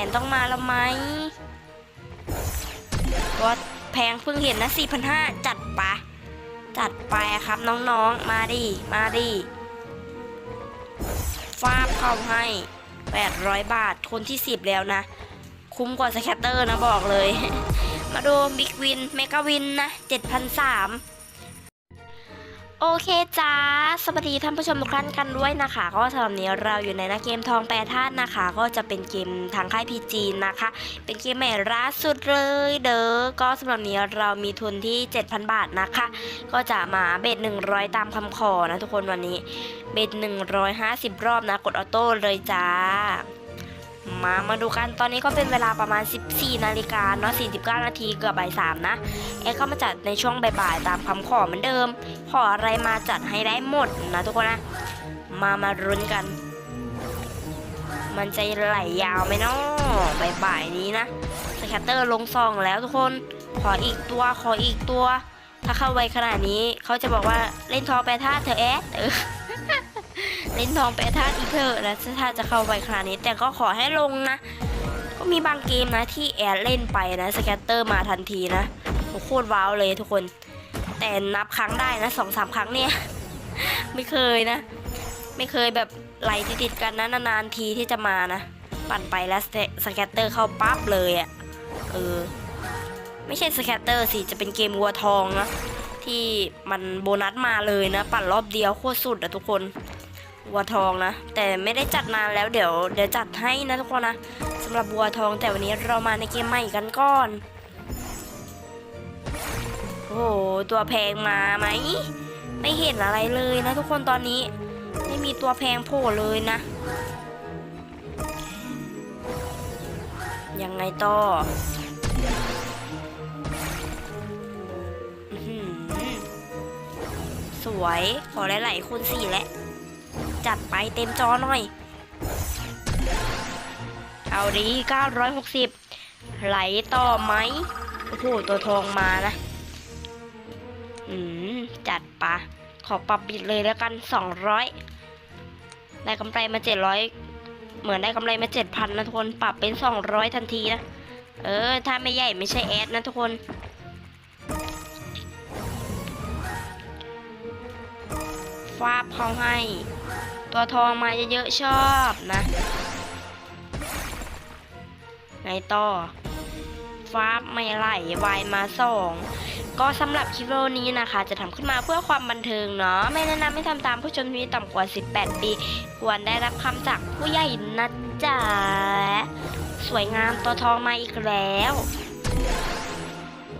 วนต้องมาแล้วไหมตัวแพงเพิ่งเห็นนะ 4,500 จัดปะจัดไปครับน้องๆ มาดิ มาดิฟาบเข้าให้ 800 บาท คนที่ 10 แล้วนะ คุ้มกว่าสแคตเตอร์นะบอกเลย มาดูบิ๊กวิน เมกาวินนะ 7,300 โอเคจ้าสวัสดีท่านผู้ชมทุกท่านกันด้วยนะคะ ก็สำหรับนี้เราอยู่ในนะเกมทองแปรธาตุนะคะ ก็จะเป็นเกมทางค่ายพีจีนะคะ เป็นเกมใหม่ล่าสุดเลยเด้อก็สำหรับนี้เรามีทุนที่ 7,000 บาทนะคะ ก็จะมาเบ็ด100 ตามคำขอนะทุกคนวันนี้ เบ็ด150 รอบนะ กดออโต้เลยจ้า มามาดูกันตอนนี้ก็เป็นเวลาประมาณ 14 นาฬิกาเนาะ 49 นาทีเกือบบ่ายสามนะแอดเข้ามาจัดในช่วงบ่ายๆตามคำขอเหมือนเดิม ขออะไรมาจัดให้ได้หมดนะทุกคนนะ มามารุ้นกัน มันจะไหลยาวไหมเนาะบ่ายๆนี้นะสแคตเตอร์ลงซองแล้วทุกคนขออีกตัวขออีกตัว ถ้าเข้าไวขนาดนี้เขาจะบอกว่าเล่นทองแปรธาตุเธอแอดเออ เล่นทองแปรธาตุอีเถอะแล้วถ้าจะเข้าไวขนาดนี้ แต่ก็ขอให้ลงนะ ก็มีบางเกมนะที่แอดเล่นไปนะสแคตเตอร์มาทันทีนะโคตรว้าวเลยทุกคน แต่นับครั้งได้นะสองสามครั้งเนี่ย ไม่เคยนะ ไม่เคยแบบไหลติดกันนะนานๆทีที่จะมานะ ปั่นไปแล้วสแคตเตอร์เข้าปั๊บเลยอะ่ะเออไม่ใช่สแคตเตอร์สิจะเป็นเกมวัวทองนะที่มันโบนัสมาเลยนะ ปั่นรอบเดียวโคตรสุดอะทุกคน วัวทองนะ แต่ไม่ได้จัดนานแล้วเดี๋ยวเดี๋ยวจัดให้นะทุกคนนะสำหรับวัวทองแต่วันนี้เรามาในเกมใหม่กันก่อนโอ้โหตัวแพงมาไหมไม่เห็นอะไรเลยนะทุกคนตอนนี้ ไม่มีตัวแพงโผล่เลยนะยังไงต่ออื้อสวย ขอหลายๆคูณสี่แหล้ว จัดไปเต็มจอหน่อย เอาดี960 ไหลต่อไหม โอ้โห ตัวทองมานะ อืม จัดปะ ขอปรับบิดเลยแล้วกัน 200 ได้กำไรมา 700 เหมือนได้กำไรมา 7,000 นะทุกคน ปรับเป็น 200 ทันทีนะ เออ ถ้าไม่ใหญ่ไม่ใช่แอดนะทุกคนฟาบเขาให้ ตัวทองมาเยอะๆชอบนะไงต่อฟ้าบไม่ไหลวายมาสองก็สำหรับคลิปวิดีโอนี้นะคะ จะทำขึ้นมาเพื่อความบันเทิงเนาะไม่แนะนำให้ทำตามผู้ชมที่มีต่ำกว่า 18 ปี ควรได้รับคำจากผู้ใหญ่นะจ๊ะสวยงามตัวทองมาอีกแล้ว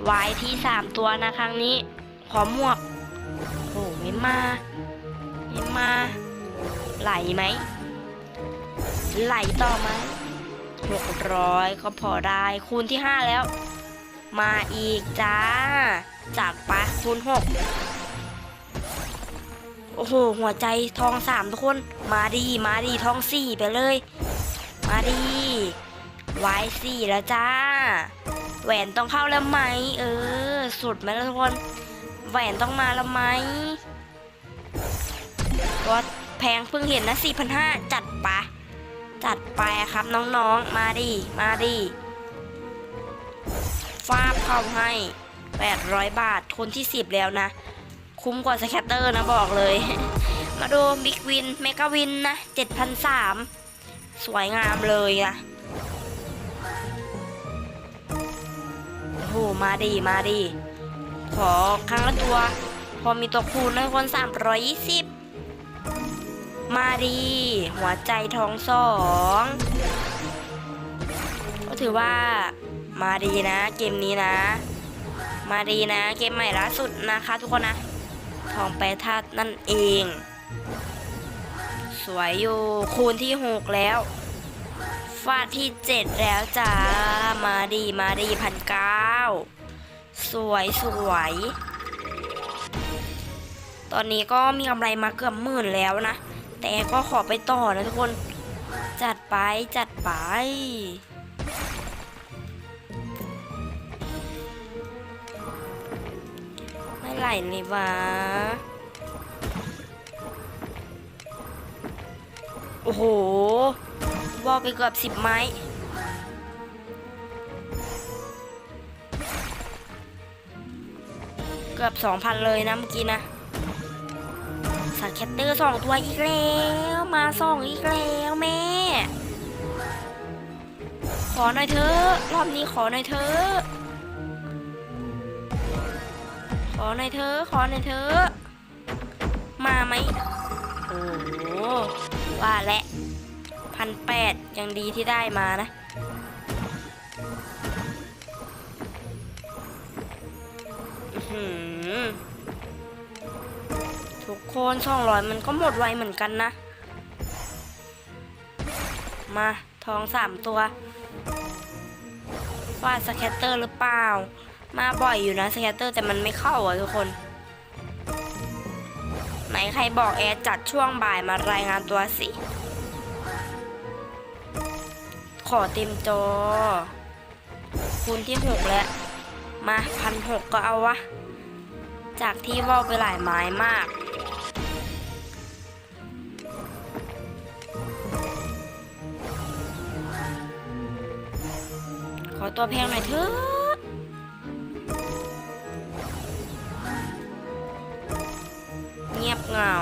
วายที่ 3 ตัวนะครั้งนี้ ขอหมวกโอ้ไม่มาไม่มา ไหลไหม ไหลต่อไหมหกร้อยก็พอได้คูณที่ห้าแล้ว มาอีกจ้า จากปะคูณหกโอ้โห หัวใจทองสามทุกคน มาดีมาดีทองสี่ไปเลย มาดีวายสี่แล้วจ้า แหวนต้องเข้าแล้วไหม เออ สุดไหมทุกคน แหวนต้องมาแล้วไหมก็ แพงเพิ่งเห็นนะ 4,500 จัดปะจัดไปครับน้องๆ มาดิ มาดิฟาบเข้าให้ 800 บาท คนที่ 10 แล้วนะ คุ้มกว่าสแคตเตอร์นะบอกเลย มาดูบิ๊กวิน เมกาวินนะ7,300สวยงามเลยอะโอ้โห มาดีมาดีขอครั้งละตัว พอมีตัวคูณนะคน 320 มาดีหัวใจทองสองก็ถือว่ามาดีนะ เกมนี้นะ มาดีนะ เกมใหม่ล่าสุดนะคะทุกคนนะ ทองแปรธาตุนั่นเอง สวยอยู่คูณที่หกแล้วฟาดที่เจ็ดแล้วจ้า มาดีมาดีพันเก้าสวยสวย ตอนนี้ก็มีกำไรมาเกือบหมื่นแล้วนะ แต่ก็ขอไปต่อนะทุกคน จัดไปจัดไปไม่ไหลเลยวะโอ้โหวอไปเกือบสิบไม้เกือบสองพันเลยนะเมื่อกี้นะ สแคตเตอร์สองตัวอีกแล้ว มาสองอีกแล้วแม่ ขอหน่อยเถอะรอบนี้ขอหน่อยเถอะขอหน่อยเถอะขอหน่อยเถอะมาไหมโอ้โหว่าและพันแปดยังดีที่ได้มานะอือ ทุกคนช่องร้อยมันก็หมดไวเหมือนกันนะ มาทองสามตัวฟาดสแคตเตอร์หรือเปล่า มาบ่อยอยู่นะสแคตเตอร์แต่มันไม่เข้าอะทุกคน ไหนใครบอกแอร์จัดช่วงบ่ายมารายงานตัวสิ ขอเต็มจอ คูณที่หกแล้ว มาพันหกก็เอาวะ จากที่ว่าไปหลายไม้มาก ขอตัวแพงหน่อยเถอะเงียบเหงา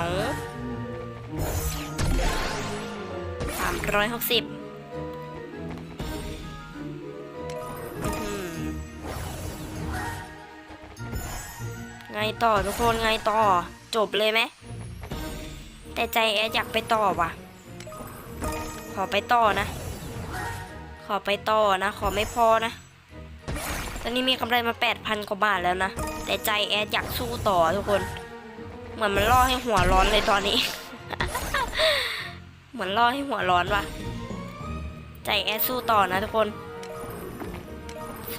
สามร้อยหกสิบไงต่อทุกคนไงต่อจบเลยไหมแต่ใจแอดอยากไปต่อว่ะ ขอไปต่อนะ ขอไปต่อนะ ขอไม่พอนะ ตอนนี้มีกำไรมา 8,000 กว่าบาทแล้วนะ แต่ใจแอดอยากสู้ต่อทุกคน เหมือนมันล่อให้หัวร้อนเลยตอนนี้ เหมือนล่อให้หัวร้อนว่ะ ใจแอดสู้ต่อนะทุกคน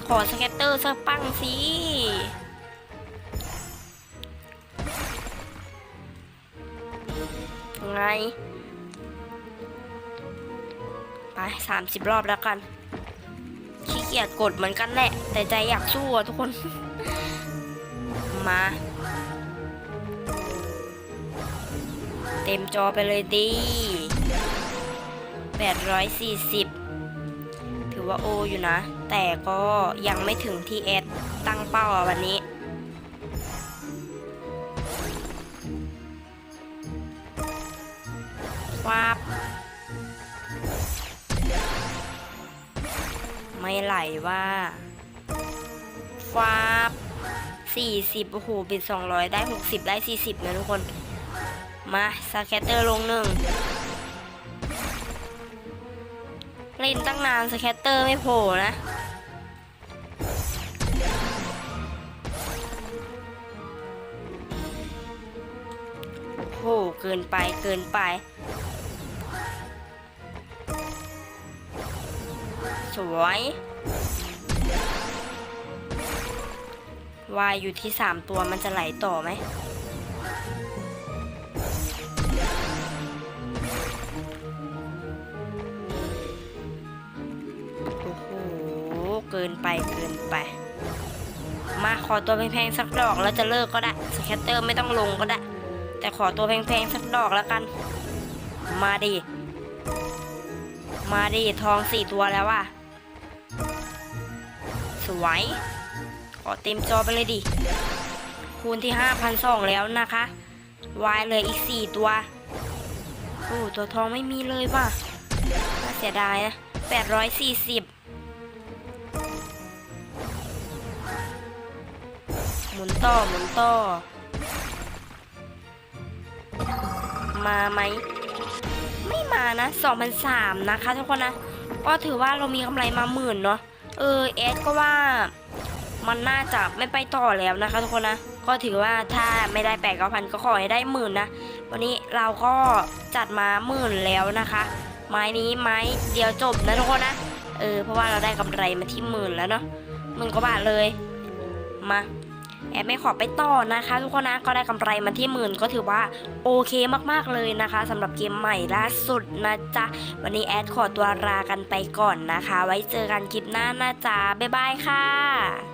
ขอสเก็ตเตอร์สักปั้งสิไง ไปสามสิบรอบแล้วกัน ขี้เกียจกดเหมือนกันแหละ แต่ใจอยากสู้อะทุกคน มา เต็มจอไปเลยดี840ถือว่าโออยู่นะ แต่ก็ยังไม่ถึงที่แอดตั้งเป้าวันนี้วาบ ไม่ไหลว่าฟาบสี่สิบโอ้โหบิดสองร้อยได้หกสิบได้สี่สิบนะทุกคน มาสแคตเตอร์ลงหนึ่งเล่นตั้งนานสแคตเตอร์ไม่โผล่นะโอ้โหเกินไปเกินไป สวยวายอยู่ที่สามตัวมันจะไหลต่อไหม โอ้โห เกินไปเกินไป มาขอตัวแพงๆสักดอกแล้วจะเลิกก็ได้ สแคตเตอร์ไม่ต้องลงก็ได้ แต่ขอตัวแพงๆสักดอกแล้วกัน มาดิ มาดิทองสี่ตัวแล้วว่ะ สวย ขอเต็มจอไปเลยดิ คูณที่ห้าพันสองแล้วนะคะ วายเลยอีกสี่ตัว โอ้ตัวทองไม่มีเลยว่ะ น่าเสียดายนะแปดร้อยสี่สิบหมุนต่อหมุนต่อ มาไหม ไม่มานะ 2,003นะคะทุกคนนะ ก็ถือว่าเรามีกำไรมาหมื่นเนาะ เออเอสก็ว่ามันน่าจะไม่ไปต่อแล้วนะคะทุกคนนะ ก็ถือว่าถ้าไม่ได้แปดเก้าพันก็ขอให้ได้หมื่นนะ วันนี้เราก็จัดมาหมื่นแล้วนะคะ ไม้นี้ไม้เดียวจบนะทุกคนนะ เออเพราะว่าเราได้กำไรมาที่หมื่นแล้วเนาะหมื่นกว่าบาทเลย มา แอดไม่ขอไปต่อนะคะ ทุกคนนะก็ได้กำไรมาที่หมื่นก็ถือว่าโอเคมากๆเลยนะคะสำหรับเกมใหม่ล่าสุดนะจ๊ะ วันนี้แอดขอตัวลากันไปก่อนนะคะ ไว้เจอกันคลิปหน้านะจ๊ะบ๊ายบายค่ะ